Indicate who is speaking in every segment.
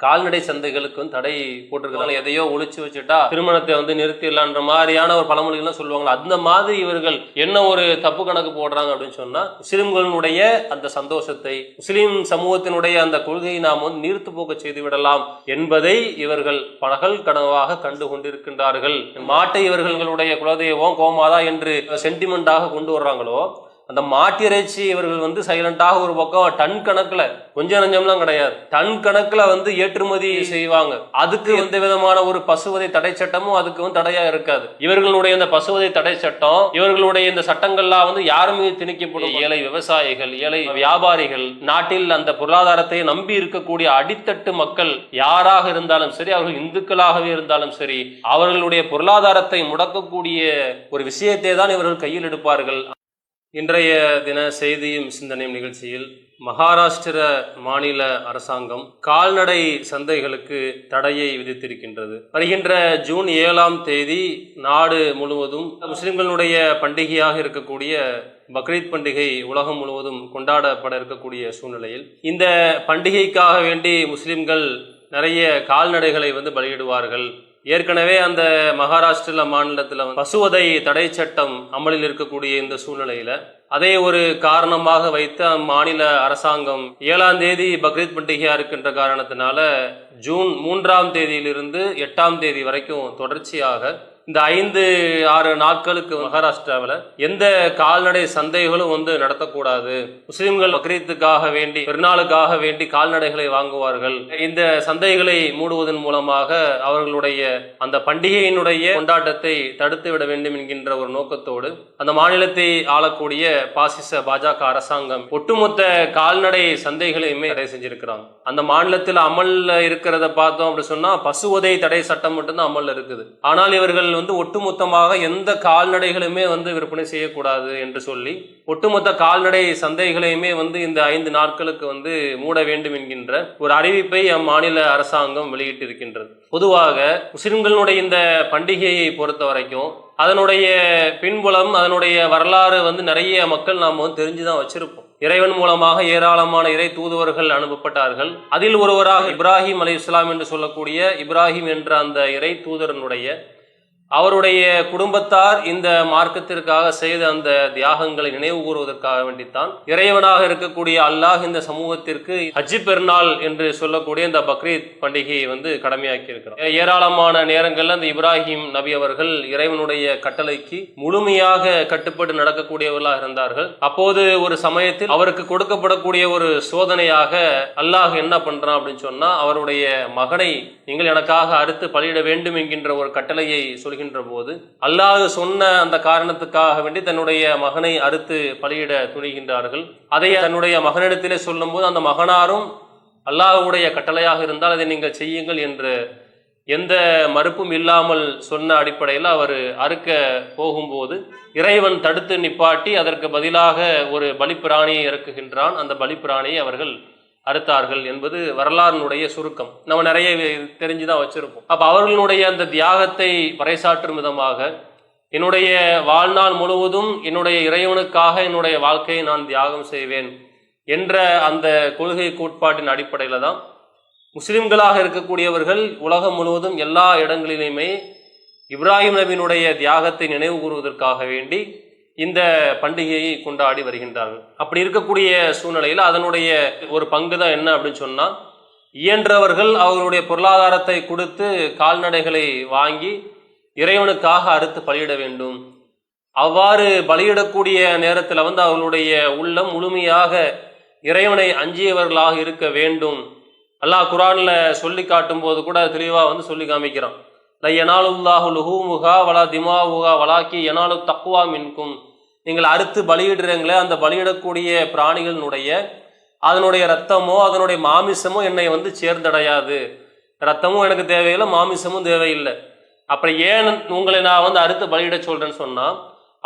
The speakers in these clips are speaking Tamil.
Speaker 1: கால்நடை சந்தைகளுக்கும் தடை போட்டிருக்காங்க எதையோ ஒழிச்சு வச்சுட்டா திருமணத்தை வந்து நிறுத்திடலான்ற மாதிரியான ஒரு பழமொழிகள்லாம் சொல்லுவாங்க அந்த மாதிரி இவர்கள் என்ன ஒரு தப்பு கணக்கு போடுறாங்க அப்படின்னு சொன்னா முஸ்லிம்களுடைய அந்த சந்தோஷத்தை முஸ்லிம் சமூகத்தினுடைய அந்த கொள்கையை நாம் வந்து நீர்த்து போக்க செய்து விடலாம் என்பதை இவர்கள் பகல் கனவாக கண்டு கொண்டிருக்கின்றார்கள். மாட்டை இவர்களுடைய குலதெய்வம் கோமாதா என்று சென்டிமெண்டாக கொண்டு வர்றாங்களோ அந்த மாட்டிறைச்சி இவர்கள் வந்து சைலண்டாக ஒரு பக்கம் டன் கணக்குல கொஞ்சம் நஞ்சம்லாம் கிடையாது. டன் கணக்குல வந்து ஏற்றுமதி செய்வாங்க. அதுக்கு எந்த விதமான ஒரு பசுவதை தடை சட்டமும் அதுக்கு வந்து தடையா இருக்காது. இவர்களுடைய இந்த பசுவதை தடை சட்டம் இவர்களுடைய இந்த சட்டங்கள்லாம் வந்து யாருமே திணிக்கப்படும்? ஏழை விவசாயிகள் ஏழை வியாபாரிகள். நாட்டில் அந்த பொருளாதாரத்தை நம்பி இருக்கக்கூடிய அடித்தட்டு மக்கள் யாராக இருந்தாலும் சரி அவர்கள் இந்துக்களாகவே இருந்தாலும் சரி அவர்களுடைய பொருளாதாரத்தை முடக்கக்கூடிய ஒரு விஷயத்தை தான் இவர்கள் கையில் எடுப்பார்கள். இன்றைய தின செய்தியும் சிந்தனையும் நிகழ்ச்சியில் மகாராஷ்டிர மாநில அரசாங்கம் கால்நடை சந்தைகளுக்கு தடையை விதித்திருக்கின்றது. வருகின்ற ஜூன் ஏழாம் தேதி நாடு முழுவதும் முஸ்லிம்களுடைய பண்டிகையாக இருக்கக்கூடிய பக்ரீத் பண்டிகை உலகம் முழுவதும் கொண்டாடப்பட இருக்கக்கூடிய சூழ்நிலையில் இந்த பண்டிகைக்காக வேண்டி முஸ்லிம்கள் நிறைய கால்நடைகளை வந்து பலியிடுவார்கள். ஏற்கனவே அந்த மகாராஷ்டிர மாநிலத்தில் பசுவதை தடை சட்டம் அமலில் இருக்கக்கூடிய இந்த சூழ்நிலையில அதை ஒரு காரணமாக வைத்து அம்மாநில அரசாங்கம் ஏழாம் தேதி பக்ரீத் பண்டிகையா இருக்கின்ற காரணத்தினால ஜூன் மூன்றாம் தேதியிலிருந்து எட்டாம் தேதி வரைக்கும் தொடர்ச்சியாக இந்த ஐந்து ஆறு நாட்களுக்கு மகாராஷ்டிராவில் எந்த கால்நடை சந்தைகளும் வந்து நடத்தக்கூடாது. முஸ்லிம்கள் பக்ரீத்துக்காக வேண்டி பெருநாளுக்காக வேண்டி கால்நடைகளை வாங்குவார்கள். இந்த சந்தைகளை மூடுவதன் மூலமாக அவர்களுடைய அந்த பண்டிகையினுடைய கொண்டாட்டத்தை தடுத்து விட வேண்டும் என்கின்ற ஒரு நோக்கத்தோடு அந்த மாநிலத்தை ஆளக்கூடிய பாசிச பாஜக அரசாங்கம் ஒட்டுமொத்த கால்நடை சந்தைகளையுமே தடை செஞ்சிருக்கிறாங்க. அந்த மாநிலத்தில் அமல்ல இருக்கிறத பார்த்தோம் அப்படி சொன்னா பசுவதை தடை சட்டம் மட்டும்தான் அமல்ல இருக்குது. ஆனால் இவர்கள் வந்து ஒட்டுமொத்தமாக எந்த கால்நடைகளுமே வந்து விற்பனை செய்யக்கூடாது என்று சொல்லி ஒட்டுமொத்த கால்நடை சந்தைகளையுமே வந்து இந்த ஐந்து நாட்களுக்கு வந்து மூட வேண்டும் என்கின்ற ஒரு அறிவிப்பை அம்மாநில அரசாங்கம் வெளியிட்டிருக்கின்றது. பொதுவாக முஸ்லிம்களுடைய இந்த பண்டிகையை பொறுத்த வரைக்கும் அதனுடைய பின்புலம் அதனுடைய வரலாறு வந்து நிறைய மக்கள் நாம் வந்து தெரிஞ்சுதான் வச்சிருப்போம். இறைவன் மூலமாக ஏராளமான இறை தூதுவர்கள் அனுப்பப்பட்டார்கள். அதில் ஒருவராக இப்ராஹிம் அலி இஸ்லாம் என்று சொல்லக்கூடிய இப்ராஹிம் என்ற அந்த இறை தூதரனுடைய அவருடைய குடும்பத்தார் இந்த மார்க்கத்திற்காக செய்த அந்த தியாகங்களை நினைவு கூறுவதற்காக வேண்டித்தான் இறைவனாக இருக்கக்கூடிய அல்லாஹ் இந்த சமூகத்திற்கு ஹஜ்ஜி பெருநாள் என்று சொல்லக்கூடிய இந்த பக்ரீத் பண்டிகையை வந்து கடமையாக்கி இருக்கிறார் ஏராளமான நேரங்களில் அந்த இப்ராஹிம் நபி அவர்கள் இறைவனுடைய கட்டளைக்கு முழுமையாக கட்டுப்பட்டு நடக்கக்கூடியவர்களாக இருந்தார்கள். அப்போது ஒரு சமயத்தில் அவருக்கு கொடுக்கப்படக்கூடிய ஒரு சோதனையாக அல்லாஹ் என்ன பண்றான் அப்படின்னு சொன்னா அவருடைய மகனை நீங்கள் எனக்காக அறுத்து பலியிட வேண்டும் என்கின்ற ஒரு கட்டளையை சொல்கின்ற போது அல்லாஹ் சொன்ன அந்த காரணத்துக்காக வேண்டி தன்னுடைய மகனை அறுத்து பலியிட துணிகின்றார்கள். அதை தன்னுடைய மகனிடத்திலே சொல்லும்போது அந்த மகனாரும் அல்லாஹுடைய கட்டளையாக இருந்தால் அதை நீங்கள் செய்யுங்கள் என்று எந்த மறுப்பும் இல்லாமல் சொன்ன அடிப்படையில் அவர் அறுக்க போகும்போது இறைவன் தடுத்து நிப்பாட்டி அதற்கு பதிலாக ஒரு பலிப்பிராணியை இறக்குகின்றான். அந்த பலிப்பிராணியை அவர்கள் அறுத்தார்கள் என்பது வரலாறுனுடைய சுருக்கம். நம்ம நிறைய தெரிஞ்சுதான் வச்சிருப்போம். அப்ப அவர்களுடைய அந்த தியாகத்தை பறைசாற்றும் விதமாக என்னுடைய வாழ்நாள் முழுவதும் என்னுடைய இறைவனுக்காக என்னுடைய வாழ்க்கையை நான் தியாகம் செய்வேன் என்ற அந்த கொள்கை கோட்பாட்டின் அடிப்படையில தான் முஸ்லிம்களாக இருக்கக்கூடியவர்கள் உலகம் முழுவதும் எல்லா இடங்களிலுமே இப்ராஹிம் நபியினுடைய தியாகத்தை நினைவு கூறுவதற்காக வேண்டி இந்த பண்டிகையை கொண்டாடி வருகின்றார்கள். அப்படி இருக்கக்கூடிய சூழ்நிலையில் அதனுடைய ஒரு பங்கு தான் என்ன அப்படின்னு சொன்னால் இயன்றவர்கள் அவர்களுடைய பொருளாதாரத்தை கொடுத்து கால்நடைகளை வாங்கி இறைவனுக்காக அறுத்து பலியிட வேண்டும். அவ்வாறு பலியிடக்கூடிய நேரத்தில் வந்து அவர்களுடைய உள்ளம் முழுமையாக இறைவனை அஞ்சியவர்களாக இருக்க வேண்டும். அல்லாஹ் குரானில் சொல்லி காட்டும் போது கூட தெளிவாக வந்து சொல்லி காமிக்கிறான். ல லுஹூமுகா வலா திமாவுகா வலாக்கி யனாலு தக்குவா மின்கும். நீங்கள் அறுத்து பலியிடுறீங்களே அந்த பலியிடக்கூடிய பிராணிகளினுடைய அதனுடைய ரத்தமோ அதனுடைய மாமிசமோ என்னை வந்து சேர்ந்தடையாது. ரத்தமும் எனக்கு தேவையில்லை மாமிசமும் தேவையில்லை. அப்புறம் ஏன் உங்களை நான் வந்து அறுத்து பலியிட சொல்றேன்னு சொன்னா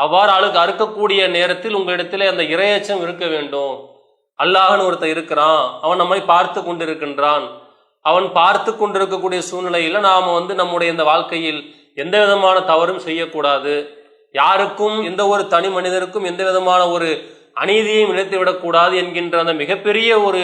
Speaker 1: அவ்வாறு ஆளுக்கு அறுக்கக்கூடிய நேரத்தில் உங்களிடத்தில் அந்த இரையச்சம் இருக்க வேண்டும். அல்லாஹன்னு ஒருத்தன் இருக்கிறான். அவன் நம்மை பார்த்து கொண்டிருக்கின்றான். அவன் பார்த்து கொண்டிருக்கக்கூடிய சூழ்நிலையில் நாம் வந்து நம்முடைய இந்த வாழ்க்கையில் எந்த விதமான தவறும் செய்யக்கூடாது. யாருக்கும் எந்த ஒரு தனி மனிதருக்கும் எந்த விதமான ஒரு அநீதியையும் இழைத்து விடக்கூடாது என்கின்ற அந்த மிகப்பெரிய ஒரு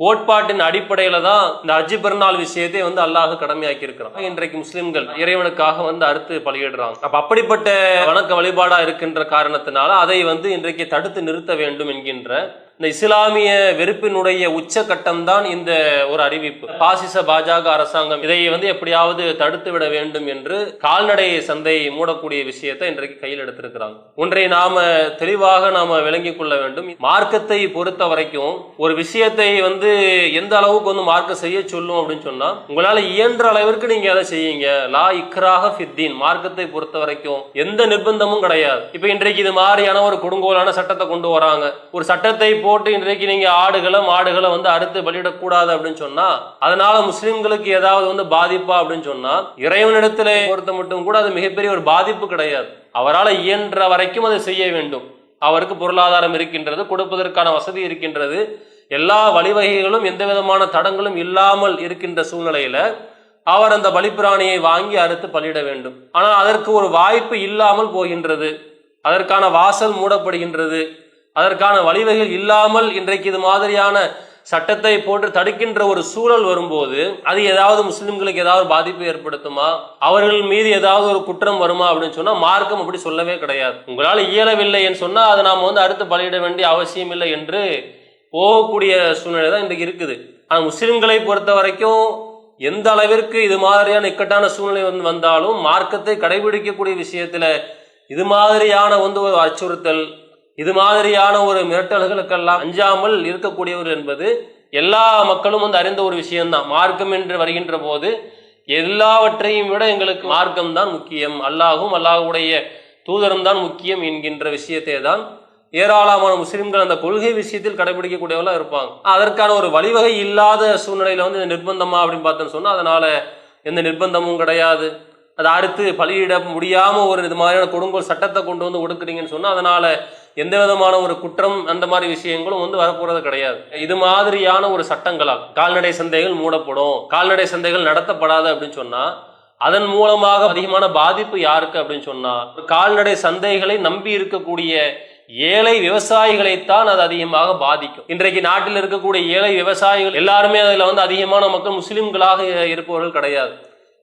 Speaker 1: கோட்பாட்டின் அடிப்படையில் தான் இந்த அஜி பெருநாள் விஷயத்தை வந்து அல்லாஹ் கடமையாக்கி இருக்கிறான் இன்றைக்கு முஸ்லிம்கள் இறைவனுக்காக வந்து அறுத்து பலியிடுறாங்க. அப்ப அப்படிப்பட்ட வணக்க வழிபாடா இருக்கின்ற காரணத்தினால அதை வந்து இன்றைக்கு தடுத்து நிறுத்த வேண்டும் என்கின்ற இந்த இஸ்லாமிய வெறுப்பினுடைய உச்சகட்டம் தான் இந்த ஒரு அறிவிப்பு. பாசிச பாஜக அரசாங்கம் இதை வந்து எப்படியாவது தடுத்து விட வேண்டும் என்று கால்நடை சந்தை மூடக்கூடிய விஷயத்தை இன்றைக்கு கையில் எடுத்திருக்கிறாங்க. ஒன்றை நாம தெளிவாக நாம விளங்கிக் கொள்ள வேண்டும். மார்க்கத்தை பொறுத்த வரைக்கும் ஒரு விஷயத்தை வந்து எந்த அளவுக்கு வந்து மார்க்கம் செய்ய சொல்லும் அப்படின்னு சொன்னா உங்களால இயன்ற அளவிற்கு நீங்க அதை செய்யுங்க. லா இக்ராக ஃபித்தீன். மார்க்கத்தை பொறுத்த வரைக்கும் எந்த நிர்பந்தமும் கிடையாது. இப்ப இன்றைக்கு இது மாதிரியான ஒரு கொடுங்கோலான சட்டத்தை கொண்டு வராங்க. ஒரு சட்டத்தை போ போட்டு இன்றைக்கு நீங்க ஆடுகளை மாடுகளை வந்து அறுத்து பலியிடக்கூடாது அப்படின்னு சொன்னா அதனால முஸ்லிம்களுக்கு ஏதாவது வந்து பாதிப்பா அப்படின்னு சொன்னா இறைவனிடத்துல பொறுத்த மட்டும் கூட அது மிகப்பெரிய ஒரு பாதிப்பு கிடையாது. அவரால் இயன்ற வரைக்கும் அதை செய்ய வேண்டும். அவருக்கு பொருளாதாரம் இருக்கின்றது கொடுப்பதற்கான வசதி இருக்கின்றது. எல்லா வழிவகைகளும் எந்த விதமான தடங்களும் இல்லாமல் இருக்கின்ற சூழ்நிலையில அவர் அந்த பலிப்பிராணியை வாங்கி அறுத்து பலியிட வேண்டும். ஆனால் அதற்கு ஒரு வாய்ப்பு இல்லாமல் போகின்றது. அதற்கான வாசல் மூடப்படுகின்றது. அதற்கான வழிவகைகள் இல்லாமல் இன்றைக்கு இது மாதிரியான சட்டத்தை போட்டு தடுக்கின்ற ஒரு சூழல் வரும்போது அது ஏதாவது முஸ்லிம்களுக்கு ஏதாவது பாதிப்பு ஏற்படுத்துமா? அவர்கள் மீது ஏதாவது ஒரு குற்றம் வருமா அப்படின்னு சொன்னா மார்க்கம் அப்படி சொல்லவே கிடையாது. உங்களால் இயலவில்லை என்று சொன்னா அதை நாம வந்து அடுத்து பலியிட வேண்டிய அவசியம் இல்லை என்று போகக்கூடிய சூழ்நிலை தான் இன்றைக்கு இருக்குது. ஆனால் முஸ்லிம்களை பொறுத்த வரைக்கும் எந்த அளவிற்கு இது மாதிரியான இக்கட்டான சூழ்நிலை வந்து வந்தாலும் மார்க்கத்தை கடைபிடிக்கக்கூடிய விஷயத்துல இது மாதிரியான வந்து ஒரு அச்சுறுத்தல் இது மாதிரியான ஒரு மிரட்டல்களுக்கெல்லாம் அஞ்சாமல் இருக்கக்கூடியவர் என்பது எல்லா மக்களும் வந்து அறிந்த ஒரு விஷயம்தான். மார்க்கம் என்று வருகின்ற போது எல்லாவற்றையும் விட எங்களுக்கு மார்க்கம் தான் முக்கியம். அல்லாஹும் அல்லாஹுடைய தூதரும் தான் முக்கியம் என்கின்ற விஷயத்தை தான் ஏராளமான முஸ்லிம்கள் அந்த கொள்கை விஷயத்தில் கடைபிடிக்கக்கூடியவர்களாக இருப்பாங்க. அதற்கான ஒரு வழிவகை இல்லாத சூழ்நிலையில வந்து இந்த நிர்பந்தமா அப்படின்னு பார்த்தோன்னு சொன்னால் அதனால எந்த நிர்பந்தமும் கிடையாது. அதை அறுத்து பலியிட முடியாமல் ஒரு இது மாதிரியான கொடுங்கோல் சட்டத்தை கொண்டு வந்து ஒடுக்குறீங்கன்னு சொன்னால் அதனால எந்த விதமான ஒரு குற்றம் அந்த மாதிரி விஷயங்களும் வந்து வரப்போறது கிடையாது. இது மாதிரியான ஒரு சட்டங்களால் கால்நடை சந்தைகள் மூடப்படும். கால்நடை சந்தைகள் நடத்தப்படாது அப்படின்னு சொன்னா அதன் மூலமாக அதிகமான பாதிப்பு யாருக்கு அப்படின்னு சொன்னா கால்நடை சந்தைகளை நம்பி இருக்கக்கூடிய ஏழை விவசாயிகளைத்தான் அது அதிகமாக பாதிக்கும். இன்றைக்கு நாட்டில் இருக்கக்கூடிய ஏழை விவசாயிகள் எல்லாருமே அதில் வந்து அதிகமான மக்கள் முஸ்லிம்களாக இருப்பவர்கள் கிடையாது.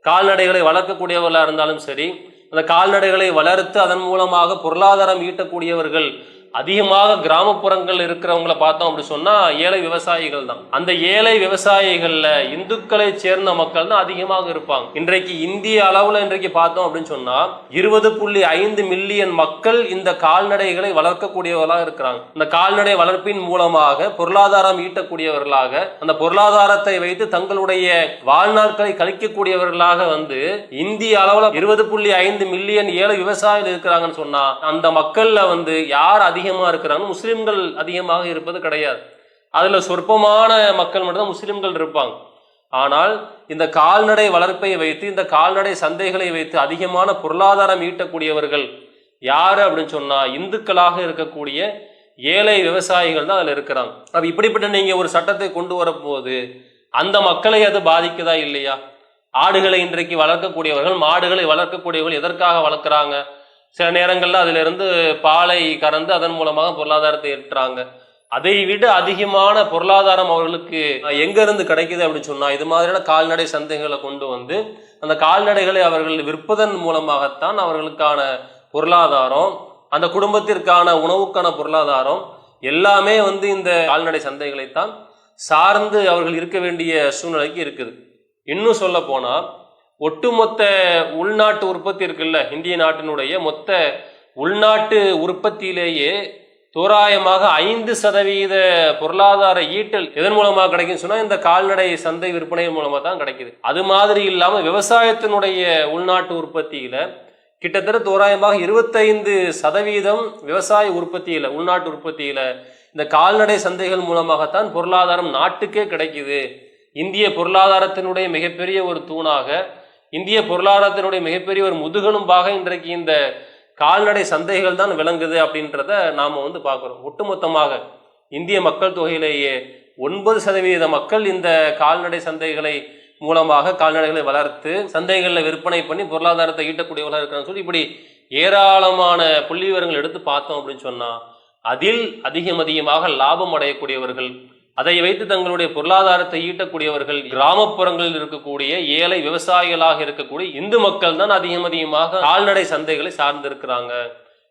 Speaker 1: கால்நடைகளை வளர்க்கக்கூடியவர்களாக இருந்தாலும் சரி அந்த கால்நடைகளை வளர்த்து அதன் மூலமாக பொருளாதாரம் ஈட்டக்கூடியவர்கள் அதிகமாக கிராமப்புறங்கள் இருக்கிறவங்கள பார்த்தோம் அப்படி சொன்னா ஏழை விவசாயிகள் தான். அந்த ஏழை விவசாயிகள்ல இந்துக்களை சேர்ந்த மக்கள் தான் அதிகமாக இருப்பாங்க. இன்றைக்கு இந்திய அளவுல இன்றைக்கு பார்த்தோம் அப்படின்னு சொன்னா இருபது புள்ளி ஐந்து மில்லியன் மக்கள் இந்த கால்நடைகளை வளர்க்கக்கூடியவர்களாக இருக்கிறாங்க. இந்த கால்நடை வளர்ப்பின் மூலமாக பொருளாதாரம் ஈட்டக்கூடியவர்களாக அந்த பொருளாதாரத்தை வைத்து தங்களுடைய வாழ்நாட்களை கழிக்கக்கூடியவர்களாக வந்து இந்திய அளவுல இருபது புள்ளி ஐந்து மில்லியன் ஏழை விவசாயிகள் இருக்கிறாங்கன்னு சொன்னா அந்த மக்கள்ல வந்து யார் அதிகமா இருக்கிறாங்க. முஸ்லிம்கள் அதிகமாக இருப்பது கிடையாது. அதுல சொற்பமான மக்கள் மட்டும்தான் முஸ்லிம்கள் இருப்பாங்க. ஆனால் இந்த கால்நடை வளர்ப்பை வைத்து இந்த கால்நடை சந்தைகளை வைத்து அதிகமான பொருளாதாரம் ஈட்டக்கூடியவர்கள் யார் அப்படின்னு சொன்னா இந்துக்களாக இருக்கக்கூடிய ஏழை விவசாயிகள் தான் அதுல இருக்கிறாங்க. அப்போ இப்படிப்பட்ட நீங்க ஒரு சட்டத்தை கொண்டு வரப்போது அந்த மக்களை அது பாதிக்குதா இல்லையா? ஆடுகளை இன்றைக்கு வளர்க்கக்கூடியவர்கள் மாடுகளை வளர்க்கக்கூடியவர்கள் எதற்காக வளர்க்குறாங்க? சில நேரங்களில் அதிலிருந்து பாலை கறந்து அதன் மூலமாக பொருளாதாரத்தை ஈட்டுறாங்க. அதை விட அதிகமான பொருளாதாரம் அவர்களுக்கு எங்கேருந்து கிடைக்குது அப்படின்னு சொன்னால் இது மாதிரியான கால்நடை சந்தைகளை கொண்டு வந்து அந்த கால்நடைகளை அவர்கள் விற்பதன் மூலமாகத்தான் அவர்களுக்கான பொருளாதாரம் அந்த குடும்பத்திற்கான உணவுக்கான பொருளாதாரம் எல்லாமே வந்து இந்த கால்நடை சந்தைகளைத்தான் சார்ந்து அவர்கள் இருக்க வேண்டிய சூழ்நிலைக்கு இருக்குது. இன்னும் சொல்ல போனால் ஒட்டுமொத்த உள்நாட்டு உற்பத்தி இருக்குல்ல இந்திய நாட்டினுடைய மொத்த உள்நாட்டு உற்பத்தியிலேயே தோராயமாக ஐந்து சதவீத பொருளாதார ஈட்டல் எதன் மூலமாக கிடைக்குன்னு சொன்னால் இந்த கால்நடை சந்தை விற்பனை மூலமாக தான் கிடைக்குது. அது மாதிரி இல்லாமல் விவசாயத்தினுடைய உள்நாட்டு உற்பத்தியில் கிட்டத்தட்ட தோராயமாக இருபத்தைந்து சதவீதம் விவசாய உற்பத்தியில் உள்நாட்டு உற்பத்தியில் இந்த கால்நடை சந்தைகள் மூலமாகத்தான் பொருளாதாரம் நாட்டுக்கே கிடைக்குது. இந்திய பொருளாதாரத்தினுடைய மிகப்பெரிய ஒரு தூணாக இந்திய பொருளாதாரத்தினுடைய மிகப்பெரிய ஒரு முதுகெலும்பாக இன்றைக்கு இந்த கால்நடை சந்தைகள் தான் விளங்குது அப்படின்றத நாம் வந்து பார்க்குறோம். ஒட்டுமொத்தமாக இந்திய மக்கள் தொகையிலேயே ஒன்பது சதவீத மக்கள் இந்த கால்நடை சந்தைகளை மூலமாக கால்நடைகளை வளர்த்து சந்தைகளில் விற்பனை பண்ணி பொருளாதாரத்தை ஈட்டக்கூடியவர்களாக இருக்கிறான்னு சொல்லி இப்படி ஏராளமான புள்ளி விவரங்கள் எடுத்து பார்த்தோம் அப்படின்னு சொன்னால் அதில் அதிகம் அதிகமாக லாபம் அடையக்கூடியவர்கள் அதை வைத்து தங்களுடைய பொருளாதாரத்தை ஈட்டக்கூடியவர்கள் கிராமப்புறங்களில் இருக்கக்கூடிய ஏழை விவசாயிகளாக இருக்கக்கூடிய இந்து மக்கள் தான் அதிகம் அதிகமாக கால்நடை சந்தைகளை சார்ந்திருக்கிறாங்க.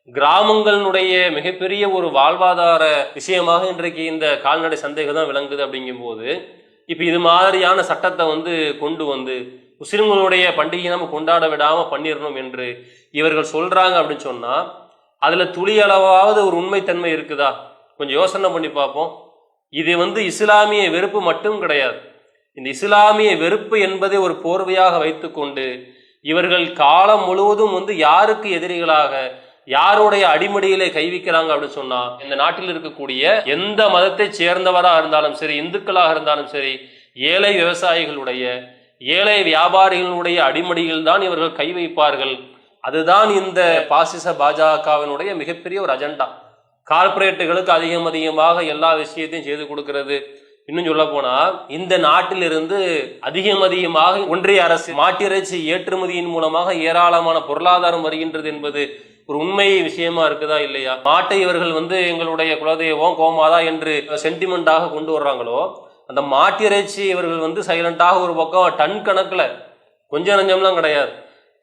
Speaker 1: கிராமங்களினுடைய மிகப்பெரிய ஒரு வாழ்வாதார விஷயமாக இன்றைக்கு இந்த கால்நடை சந்தைகள் தான் விளங்குது அப்படிங்கும்போது இப்போ இது மாதிரியான சட்டத்தை வந்து கொண்டு வந்து முஸ்லிம்களுடைய பண்டிகையை நம்ம கொண்டாட விடாம பண்ணிடணும் என்று இவர்கள் சொல்றாங்க அப்படின்னு சொன்னா அதுல துளி அளவாவது ஒரு உண்மைத்தன்மை இருக்குதா? கொஞ்சம் யோசனை பண்ணி பார்ப்போம். இது வந்து இஸ்லாமிய வெறுப்பு மட்டும் கிடையாது. இந்த இஸ்லாமிய வெறுப்பு என்பதை ஒரு போர்வையாக வைத்துக்கொண்டு இவர்கள் காலம் முழுவதும் வந்து யாருக்கு எதிரிகளாக யாருடைய அடிமடியிலே கைவிக்கிறாங்க அப்படின்னு சொன்னா இந்த நாட்டில் இருக்கக்கூடிய எந்த மதத்தை சேர்ந்தவரா இருந்தாலும் சரி இந்துக்களாக இருந்தாலும் சரி ஏழை விவசாயிகளுடைய ஏழை வியாபாரிகளுடைய அடிமடியில் தான் இவர்கள் கை வைப்பார்கள். அதுதான் இந்த பாசிச பாஜகவினுடைய மிகப்பெரிய ஒரு அஜெண்டா. கார்ப்பரேட்டுகளுக்கு அதிகம் அதிகமாக எல்லா விஷயத்தையும் செய்து கொடுக்கிறது. இன்னும் சொல்ல போனா இந்த நாட்டிலிருந்து அதிகம் அதிகமாக ஒன்றிய அரசு மாட்டிறைச்சி ஏற்றுமதியின் மூலமாக ஏராளமான பொருளாதாரம் வருகின்றது என்பது ஒரு உண்மை விஷயமா இருக்குதா இல்லையா? மாட்டை இவர்கள் வந்து எங்களுடைய குலதெய்வம் கோமாதா என்று சென்டிமெண்டாக கொண்டு வர்றாங்களோ அந்த மாட்டிறைச்சி இவர்கள் வந்து சைலண்டாக ஒரு பக்கம் டன் கணக்கில் கொஞ்சம் நஞ்சம்லாம் கிடையாது.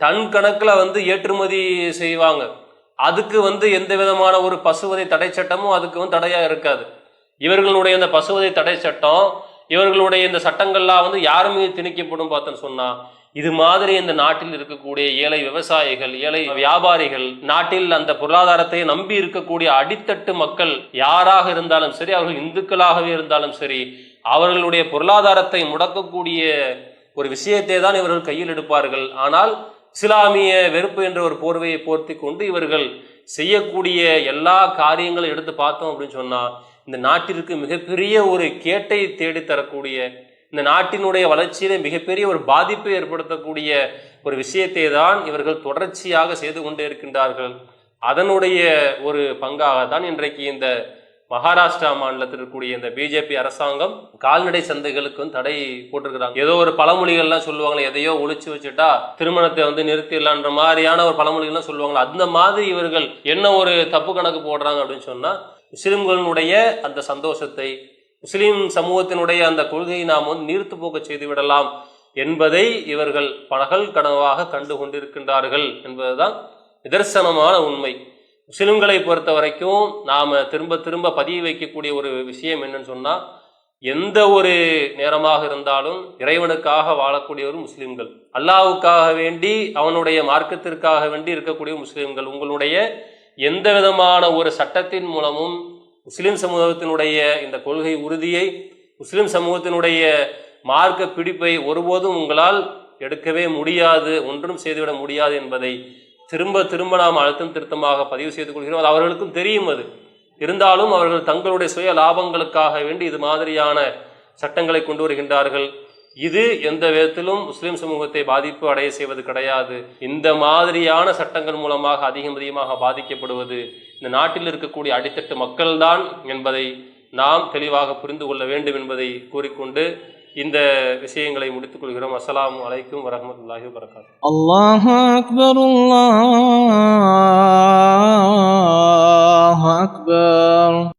Speaker 1: டன் கணக்கில் வந்து ஏற்றுமதி செய்வாங்க. அதுக்கு வந்து எந்த விதமான ஒரு பசுவதை தடை சட்டமும் அதுக்கு வந்து தடையா இருக்காது. இவர்களுடைய இந்த பசுவதை தடை சட்டம் இவர்களுடைய இந்த சட்டங்கள்லாம் வந்து யார் மீது திணிக்கப்படும் பார்த்தேன்னு சொன்னா இது மாதிரி இந்த நாட்டில் இருக்கக்கூடிய ஏழை விவசாயிகள் ஏழை வியாபாரிகள் நாட்டில் அந்த பொருளாதாரத்தை நம்பி இருக்கக்கூடிய அடித்தட்டு மக்கள் யாராக இருந்தாலும் சரி அவர்கள் இந்துக்களாகவே இருந்தாலும் சரி அவர்களுடைய பொருளாதாரத்தை முடக்கக்கூடிய ஒரு விஷயத்தை தான் இவர்கள் கையில் எடுப்பார்கள். ஆனால் இஸ்லாமிய வெறுப்பு என்ற ஒரு போர்வையை போர்த்தி கொண்டு இவர்கள் செய்யக்கூடிய எல்லா காரியங்களும் எடுத்து பார்த்தோம் அப்படின்னு சொன்னால் இந்த நாட்டிற்கு மிகப்பெரிய ஒரு கேட்டை தேடித்தரக்கூடிய இந்த நாட்டினுடைய வளர்ச்சியில மிகப்பெரிய ஒரு பாதிப்பை ஏற்படுத்தக்கூடிய ஒரு விஷயத்தை தான் இவர்கள் தொடர்ச்சியாக செய்து கொண்டே இருக்கின்றார்கள். அதனுடைய ஒரு பங்காக தான் இன்றைக்கு இந்த மகாராஷ்டிரா மாநிலத்தில் இருக்கக்கூடிய இந்த பிஜேபி அரசாங்கம் கால்நடை சந்தைகளுக்கும் தடை போட்டிருக்கிறாங்க. ஏதோ ஒரு பழமொழிகள்லாம் சொல்லுவாங்களே எதையோ ஒழிச்சு வச்சுட்டா திருமணத்தை வந்து நிறுத்திடலான்ற மாதிரியான ஒரு பழமொழிகள்லாம் சொல்லுவாங்களா அந்த மாதிரி இவர்கள் என்ன ஒரு தப்பு கணக்கு போடுறாங்க அப்படின்னு சொன்னா முஸ்லிம்களுடைய அந்த சந்தோஷத்தை முஸ்லீம் சமூகத்தினுடைய அந்த கொள்கையை நாம் வந்து நீர்த்து போக்க செய்து விடலாம் என்பதை இவர்கள் பகல் கனவாக கண்டு கொண்டிருக்கின்றார்கள் என்பதுதான் நிதர்சனமான உண்மை. முஸ்லிம்களை பொறுத்த வரைக்கும் நாம் திரும்ப திரும்ப பதிய வைக்கக்கூடிய ஒரு விஷயம் என்னன்னு சொன்னால் எந்த ஒரு நேரமாக இருந்தாலும் இறைவனுக்காக வாழக்கூடியவர் முஸ்லிம்கள். அல்லாவுக்காக வேண்டி அவனுடைய மார்க்கத்திற்காக வேண்டி இருக்கக்கூடிய முஸ்லிம்கள். உங்களுடைய எந்த விதமான ஒரு சட்டத்தின் மூலமும் முஸ்லிம் சமூகத்தினுடைய இந்த கொள்கை உறுதியை முஸ்லிம் சமூகத்தினுடைய மார்க்க பிடிப்பை ஒருபோதும் உங்களால் எடுக்கவே முடியாது ஒன்றும் செய்துவிட முடியாது என்பதை திரும்ப திரும்ப நாம் அழுத்தம் திருத்தமாக பதிவு செய்து கொள்கிறோம். அது அவர்களுக்கும் தெரியும் அது. இருந்தாலும் அவர்கள் தங்களுடைய சுய லாபங்களுக்காக வேண்டி இது மாதிரியான சட்டங்களை கொண்டு வருகின்றார்கள். இது எந்த விதத்திலும் முஸ்லிம் சமூகத்தை பாதிப்பு அடைய செய்வது கிடையாது. இந்த மாதிரியான சட்டங்கள் மூலமாக அதிகம் அதிகமாக பாதிக்கப்படுவது இந்த நாட்டில் இருக்கக்கூடிய அடித்தட்டு மக்கள்தான் என்பதை நாம் தெளிவாக புரிந்து கொள்ள வேண்டும் என்பதை கூறிக்கொண்டு இந்த விஷயங்களை முடித்துக் கொள்கிறோம் அஸ்லாம் வலைக்கும் வரமத்துல்லாஹி வரகாத்
Speaker 2: அல்லாஹ் அக்பர் அல்லாஹ் அக்பர்.